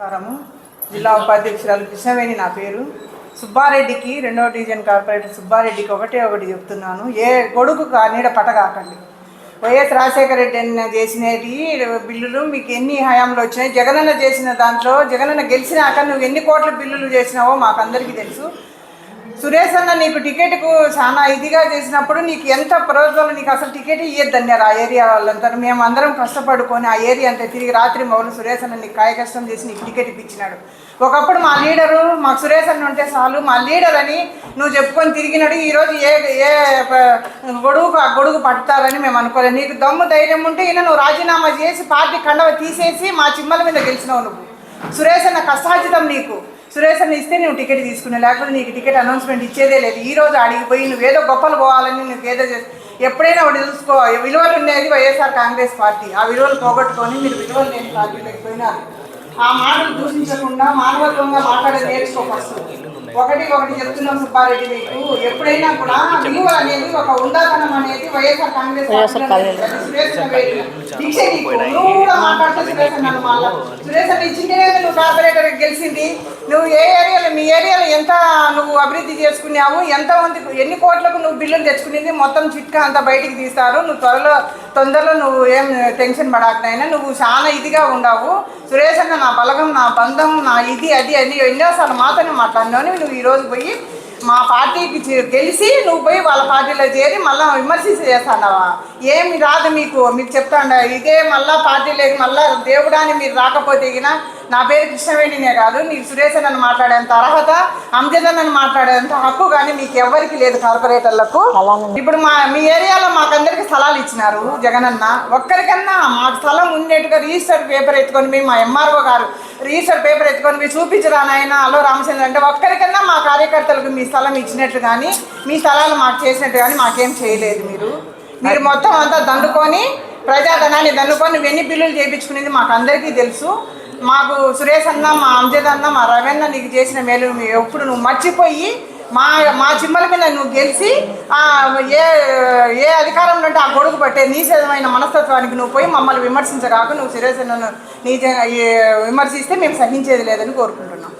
నమస్కారము. జిల్లా ఉపాధ్యక్షురాలు కృష్ణవేణి నా పేరు. సుబ్బారెడ్డికి రెండవ డివిజన్ కార్పొరేటర్ సుబ్బారెడ్డికి ఒకటే ఒకటి చెప్తున్నాను. ఏ గొడుగు కా- నీడ పటగాకండి వైఎస్ రాజశేఖర రెడ్డి అన్న చేసినవి బిల్లులు మీకు ఎన్ని హయాంలో వచ్చినాయి? జగనన్న చేసిన దాంట్లో జగనన్న గెలిచినాక నువ్వు ఎన్ని కోట్ల బిల్లులు చేసినావో మాకు అందరికీ తెలుసు. సురేష్ అన్న నీకు టికెట్కు చాలా ఇదిగా చేసినప్పుడు నీకు ఎంత ప్రోత్సాహం నీకు అసలు టికెట్ ఇయ్యద్దన్నారు ఆ ఏరియా వాళ్ళంతా. మేము అందరం కష్టపడుకొని ఆ ఏరియా అంతా తిరిగి రాత్రి మొదలు సురేష్ అన్న నీకు కాయ కష్టం చేసి నీకు టికెట్ ఇప్పించినాడు. ఒకప్పుడు మా లీడరు మాకు సురేష్ అన్న ఉంటే చాలు. మా లీడర్ అని నువ్వు చెప్పుకొని తిరిగినాడు. ఈరోజు ఏ ఏ గొడుగుకు ఆ గొడుగు పడతారని మేము అనుకోలేదు. నీకు దమ్ము ధైర్యం ఉంటే ఈయన నువ్వు రాజీనామా చేసి పార్టీ కండవ తీసేసి మా చిమ్మల మీద గెలిచినావు నువ్వు. సురేష్ అన్న కష్టాజితం నీకు. సురేష్ అన్న ఇస్తే నువ్వు టికెట్ తీసుకున్నావు లేకపోతే నీకు టికెట్ అనౌన్స్మెంట్ ఇచ్చేదే లేదు. ఈ రోజు అడిగిపోయి పోయి నువ్వు ఏదో గొప్పలు పోవాలని నువ్వేదో ఏదో చేసి ఎప్పుడైనా ఒకటి చూసుకో విలువలు ఉండేది వైఎస్ఆర్ కాంగ్రెస్ పార్టీ. ఆ విలువలు పోగొట్టుకొని మీరు విలువలు లేని పార్టీలోకి పోయినారు ఆ మాటలు దూషించకుండా మానవత్వంగా మాట్లాడేది నేర్చుకో ఫస్ట్ ఒకటి ఒకటి చెప్తున్నాం సుబ్బారెడ్డి మీకు. ఎప్పుడైనా కూడా విలువలు అనేది ఒక ఉందాతనం అనేది వైఎస్ఆర్ కాంగ్రెస్ సురేష్. దీక్ష. నువ్వు కూడా సురేష్ మళ్ళా సురేష్ అన్న ఇచ్చిందే నువ్వు కార్పొరేటర్ గెలిచింది. నువ్వు ఏ ఏరియాలో మీ ఏరియాలో ఎంత నువ్వు అభివృద్ధి చేసుకున్నావు ఎంత మంది ఎన్ని కోట్లకు నువ్వు బిల్లులు తెచ్చుకునేది మొత్తం చిట్కా అంతా బయటికి తీస్తారు. నువ్వు త్వరలో తొందరలో నువ్వు ఏం టెన్షన్ పడకనైనా నువ్వు చాలా ఇదిగా ఉండవు సురేష్ అన్న నా బలగం నా బంధం నా ఇది అది అని ఎన్నోసార్లు మాతోనే మాట్లాడినావు. నువ్వు ఈరోజు పోయి మా పార్టీకి గెలిచి నువ్వు పోయి వాళ్ళ పార్టీలో చేరి మళ్ళీ విమర్శించి చేస్తానవా? ఏమి రాదు మీకు. మీకు చెప్తాండ ఇదే మళ్ళా పార్టీలోకి మళ్ళా దేవుడాన్ని మీరు రాకపోతే నా పేరు కృష్ణవేణినే కాదు నీకు సురేష్ అని మాట్లాడేంత అర్హత అంజద్ అని మాట్లాడేంత హక్కు కానీ మీకు ఎవరికి లేదు కార్పొరేటర్లకు. ఇప్పుడు మా మీ ఏరియాలో మాకందరికి స్థలాలు ఇచ్చినారు జగనన్న. ఒక్కరికన్నా మాకు స్థలం ఉండేట్టుగా రిజిస్టర్ పేపర్ ఎత్తుకొని పోయి మా ఎంఆర్ఓ గారు రిజిస్టర్ పేపర్ ఎత్తుకొని పోయి చూపించరా నాయన అలో రామచంద్ర అంటే ఒక్కరికన్నా మా కార్యకర్తలకు మీ స్థలం ఇచ్చినట్లు కానీ మీ స్థలాలు మాకు చేసినట్టు కానీ మాకేం చేయలేదు మీరు. మీరు మొత్తం అంతా దండుకొని ప్రజాధనాన్ని దండుకొని ఎన్ని బిల్లులు చేయించుకునేది మాకు అందరికీ తెలుసు. మాకు సురేష్ అన్న మా అంజద్ అన్న మా రవేన్న నీకు చేసిన మేలు ఎప్పుడు నువ్వు మర్చిపోయి మా మా చిమ్మల మీద నువ్వు గెలిచి ఏ ఏ అధికారంలో ఉంటే ఆ గొడుగు పట్టే నీచమైన మనస్తత్వానికి నువ్వు పోయి మమ్మల్ని విమర్శించరాక నువ్వు సురేష్ అన్నను నీ విమర్శిస్తే మేము సహించేది లేదని కోరుకుంటున్నాం.